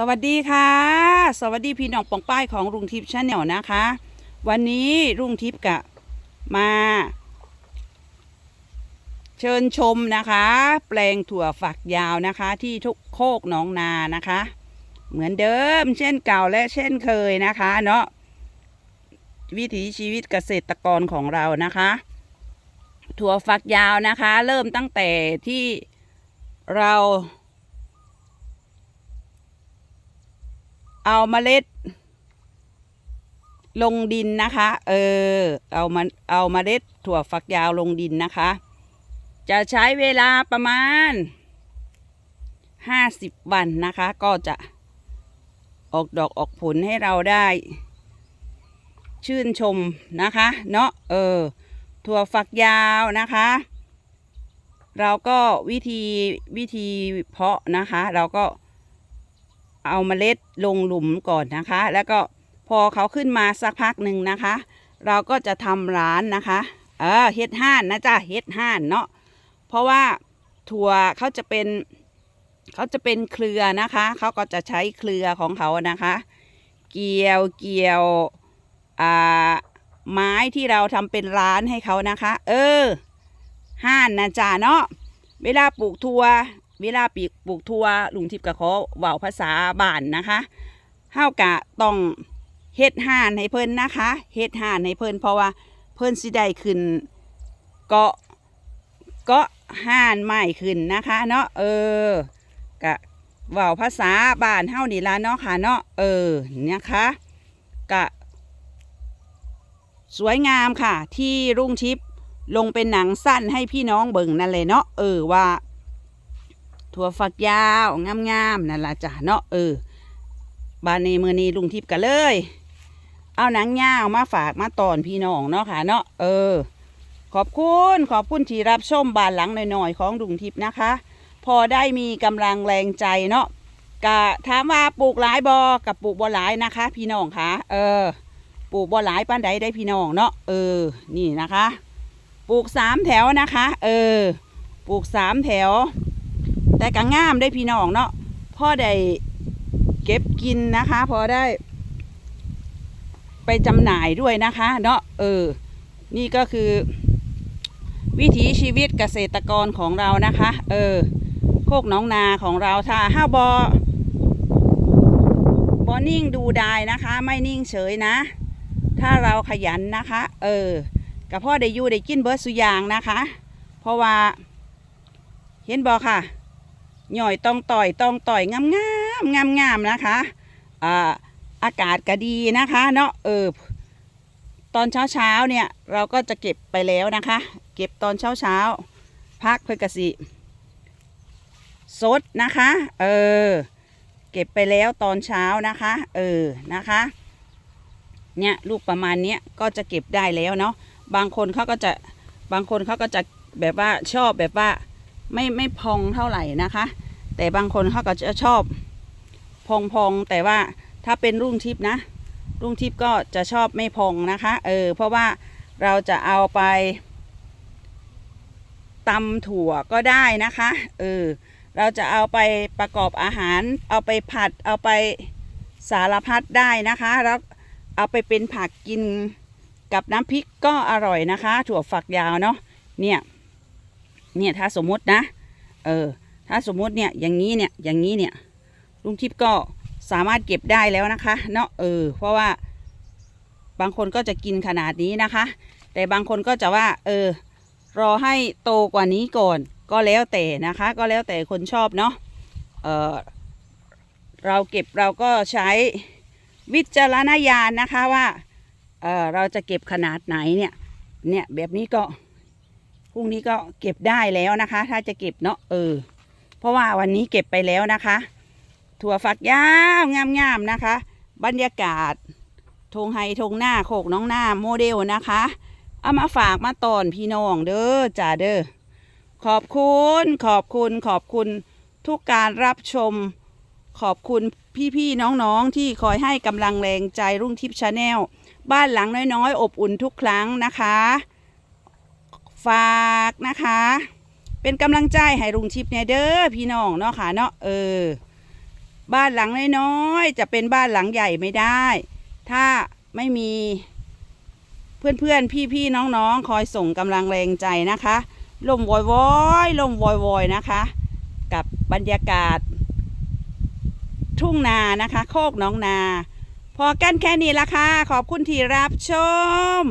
สวัสดีค่ะ สวัสดีพี่น้องปองป้ายของลุงทิพย์ชาแนลนะคะ วันนี้ลุงทิพย์กะมา เชิญชมนะคะ แปลงถั่วฝักยาวนะคะ ที่ทุกโคกหนองนานะคะ เหมือนเดิมเช่นเก่าและเช่นเคยนะคะเนาะวิถีชีวิตเกษตรกรของเรานะคะ ถั่วฝักยาวนะคะ เริ่มตั้งแต่ที่เรา เอาเมล็ด ลงดินนะคะ เออ เอามาเอาเมล็ดถั่วฝักยาวลงดินนะคะ จะใช้เวลาประมาณห้าสิบวันนะคะ ก็จะออกดอกออกผลให้เราได้ ชื่นชมนะคะ เนาะเออ ถั่วฝักยาวนะคะ เราก็วิธีวิธีเพาะนะคะ เราก็ เอาเมล็ดลงหลุมก่อนนะคะ แล้วก็พอเขาขึ้นมาสักพักหนึ่งนะคะ เราก็จะทำร้านนะคะ เออเฮ็ดห้านนะจ๊ะเฮ็ดห้านเนาะเพราะว่าถั่วเขาจะเป็นเขาจะเป็นเครือนะคะ เขาก็จะใช้เครือของเขานะคะ เกี่ยวเกี่ยวอ่าไม้ที่เราทำเป็นร้านให้เขานะคะ เออ ห้านนะจ๊ะเนาะเวลาปลูกถั่ว เวลาปีกปลูกทั่วลุงทิพย์ก็ขอเว้าภาษาบ้านนะคะเฮากะต้องเฮ็ดห่านให้เพิ่นนะคะเฮ็ดห่านให้เพิ่นเพราะว่าเพิ่นสิได้ขึ้นเกาะเกาะห่านใหม่ขึ้นนะคะเนาะเออกะว้าภาษาบ้านเฮานี่ละเนาะค่ะเนาะเออนะคะกะ สวยงามค่ะ ที่รุ่งทิพย์ลงเป็นหนังสั้นให้พี่น้องเบิ่งนั่นเลยเนาะเออว่า ถั่วฝักยาวงามๆนั่นล่ะจ้ะเนาะเออบานนี้มือนี้ลุงทิพย์กันเลย เอาหนังยาวมาฝากมาตอนพี่น้องเนาะค่ะเนาะเออ ขอบคุณขอบคุณที่รับชมบานหลังหน่อยๆของลุงทิพย์นะคะ พอได้มีกำลังแรงใจเนาะกะถามว่าปลูกหลายบอกับปลูกบ่หลายนะคะ พี่น้องคะเออปลูกบ่หลายป้านใดได้พี่น้องเนาะเออนี่นะคะ ปลูกสามแถวนะคะ เออ ปลูกสามแถว แต่ก็งามได้พี่น้องเนาะพ่อได้เก็บกินนะคะ พอได้ ไปจำหน่ายด้วยนะคะ เนาะเออ นี่ก็คือ วิถีชีวิตเกษตรกรของเรานะคะ เออ โคกน้องนาของเราถ้าห้าบอบอนิ่งดูดายนะคะ ไม่นิ่งเฉยนะ ถ้าเราขยันนะคะ เออกับพ่อได้อยู่ได้กินเบิร์ดสุยางนะคะ เพราะว่า เห็นบอค่ะ หน่อยต้องต่อยต้องต่อยงามงามงามงามนะคะอ่าอากาศก็ดีนะคะเนาะเออตอนเช้าเช้าเนี่ยเราก็จะเก็บไปแล้วนะคะ เก็บตอนเช้าเช้าพักเพื่อกสิสดนะคะเออเก็บไปแล้วตอนเช้านะคะเออนะคะเนี่ยลูกประมาณเนี้ยก็จะเก็บได้แล้วเนาะบางคนเขาก็จะบางคนเขาก็จะแบบว่าชอบแบบว่า ไม่ไม่พองเท่าไหร่นะคะ แต่บางคนเขาก็จะชอบพองพองๆแต่ว่าถ้าเป็นรุ่งทิพย์นะ รุ่งทิพย์ก็จะชอบไม่พองนะคะเออเพราะว่าเราจะเอาไปตำถั่วก็ได้นะคะเออเราจะเอาไปประกอบอาหาร เอาไปผัดเอาไปสารพัดได้นะคะแล้วเอาไปเป็นผักกินกับน้ำพริกก็อร่อยนะคะ ถั่วฝักยาวเนาะเนี่ย เนี่ยถ้าสมมตินะเออถ้าสมมติเนี่ยอย่างนี้เนี่ยอย่างนี้เนี่ยลุงทิพย์ก็สามารถเก็บได้แล้วนะคะเนาะเออเพราะว่าบางคนก็จะกินขนาดนี้นะคะ แต่บางคนก็จะว่าเออรอให้โตกว่านี้ก่อนก็แล้วแต่นะคะก็แล้วแต่คนชอบเนาะเออเราเก็บเราก็ใช้วิจารณญาณนะคะว่าเออเราจะเก็บขนาดไหนเนี่ยเนี่ยแบบนี้ก็ พรุ่งนี้ก็เก็บได้แล้วนะคะ ถ้าจะเก็บเนาะเออ เพราะว่าวันนี้เก็บไปแล้วนะคะ ถั่วฝักยาวงามๆนะคะ บรรยากาศทงไฮทงหน้าโคกน้องหน้าโมเดลนะคะ เอามาฝากมาตอนพี่น้องเด้อจ่าเด้อขอบคุณขอบคุณขอบคุณทุกการรับชม ขอบคุณพี่ๆน้องๆที่คอยให้กำลังแรงใจรุ่งทิพย์ชาแนลบ้านหลังน้อยๆ อบอุ่นทุกครั้งนะคะ ฝากนะคะ เป็นกำลังใจให้ลุงทิพย์เนี่ยเด้อพี่น้องเนาะค่ะเนาะเออ บ้านหลังน้อยๆจะเป็นบ้านหลังใหญ่ไม่ได้ ถ้าไม่มีเพื่อนๆ พี่ๆ น้องๆ คอยส่งกำลังแรงใจนะคะลมวอยวอยๆลมวอยวอยๆนะคะ กับบรรยากาศ ทุ่งนานะคะ โคกน้องนา พอกันแค่นี้ละค่ะ ขอบคุณที่รับชม